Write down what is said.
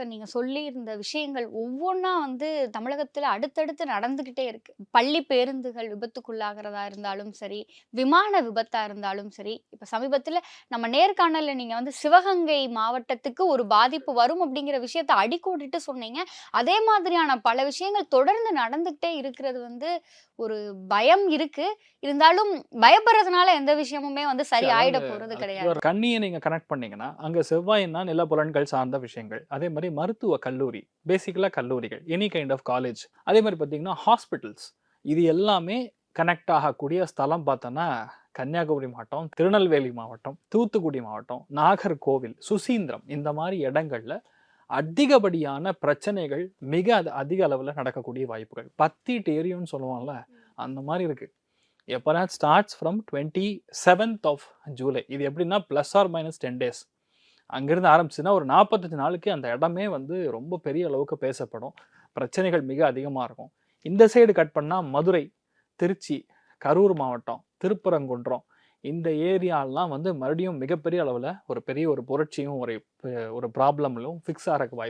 Sir நீங்க சொல்லி இருந்த விஷயங்கள் ஒவ்வொன்றா வந்து தமிழகத்துல அடுத்தடுத்து நடந்துகிட்டே இருக்கு. பள்ளி பேருந்துகள் விபத்துக்குள்ளாகிறதா இருந்தாலும் சரி விமான விபத்தா இருந்தாலும் சரி இப்ப சமீபத்துல நம்ம நேர்காணல்ல நீங்க வந்து சிவகங்கை மாவட்டத்துக்கு ஒரு பாதிப்பு வரும் அப்படிங்கிற விஷயத்த அடிக்கோடிட்டு சொன்னீங்க. அதே மாதிரியான பல விஷயங்கள் தொடர்ந்து நடந்துகிட்டே இருக்கிறது வந்து ஒரு பயம் இருக்கு. இருந்தாலும் பயப்படுறதுனால எந்த விஷயமுமே வந்து சரி ஆயிட போறது கிடையாது. கண்ணியை நீங்க கனெக்ட் பண்ணீங்கன்னா அங்க செவ்வாய்னா நிலப்புலன்கள் சார்ந்த விஷயங்கள். அதே மாதிரி மருத்துவ கல்லூரி பேசிக்கலா கல்லூரிகள் எனி கைண்ட் ஆஃப் காலேஜ் அதே மாதிரி பார்த்தீங்கன்னா ஹாஸ்பிட்டல்ஸ் இது எல்லாமே கனெக்ட் ஆகக்கூடிய ஸ்தலம் பார்த்தோன்னா கன்னியாகுமரி மாவட்டம் திருநெல்வேலி மாவட்டம் தூத்துக்குடி மாவட்டம் நாகர்கோவில் சுசீந்திரம் இந்த மாதிரி இடங்கள்ல அதிகப்படியான பிரச்சனைகள் மிக அதிக அளவில் நடக்கக்கூடிய வாய்ப்புகள். பத்திட்டு எரியும்னு சொல்லுவாங்கல்ல அந்த மாதிரி இருக்கு. எப்போனா starts from twenty seventh of July இது எப்படின்னா plus or minus ten days அங்கேருந்து ஆரம்பிச்சுன்னா ஒரு நாற்பத்தஞ்சு நாளுக்கு அந்த இடமே வந்து ரொம்ப பெரிய அளவுக்கு பேசப்படும். பிரச்சனைகள் மிக அதிகமாக இருக்கும். இந்த சைடு கட் பண்ணால் மதுரை திருச்சி கரூர் மாவட்டம் திருப்பரங்குன்றம் இந்த ஏரியாலாம் வந்து மறுபடியும் மிகப்பெரிய அளவில் ஒரு பெரிய ஒரு புரட்சியும் ஒரு ஒரு ப்ராப்ளம்லும் ஃபிக்ஸ் ஆகிறக்கு வாய்ப்பு